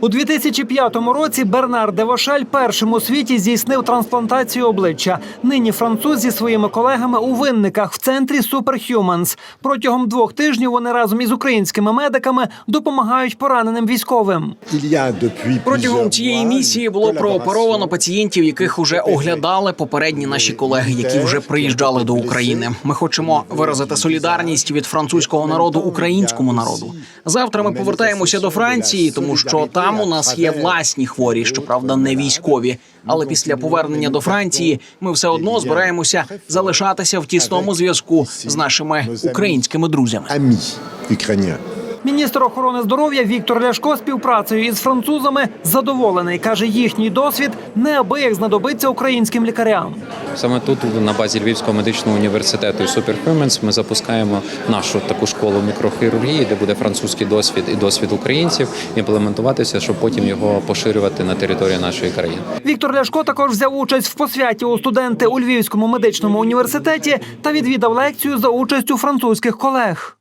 У 2005 році Бернар Девошель першим у світі здійснив трансплантацію обличчя. Нині француз зі своїми колегами у винниках в центрі Superhumans. Протягом двох тижнів вони разом із українськими медиками допомагають пораненим військовим. Протягом цієї місії було прооперовано пацієнтів, яких уже оглядали попередні наші колеги, які вже приїжджали до України. Ми хочемо виразити солідарність від французького народу українському народу. Завтра ми повертаємося до Франції, тому що там у нас є власні хворі, щоправда, не військові. Але після повернення до Франції ми все одно збираємося залишатися в тісному зв'язку з нашими українськими друзями. Міністр охорони здоров'я Віктор Ляшко співпрацею із французами задоволений. каже, їхній досвід неабияк знадобиться українським лікарям. Саме тут, на базі Львівського медичного університету і Superhumans, ми запускаємо нашу таку школу мікрохірургії, де буде французький досвід і досвід українців імплементуватися, щоб потім його поширювати на території нашої країни. Віктор Ляшко також взяв участь в посвяті у студенти у Львівському медичному університеті та відвідав лекцію за участю французьких колег.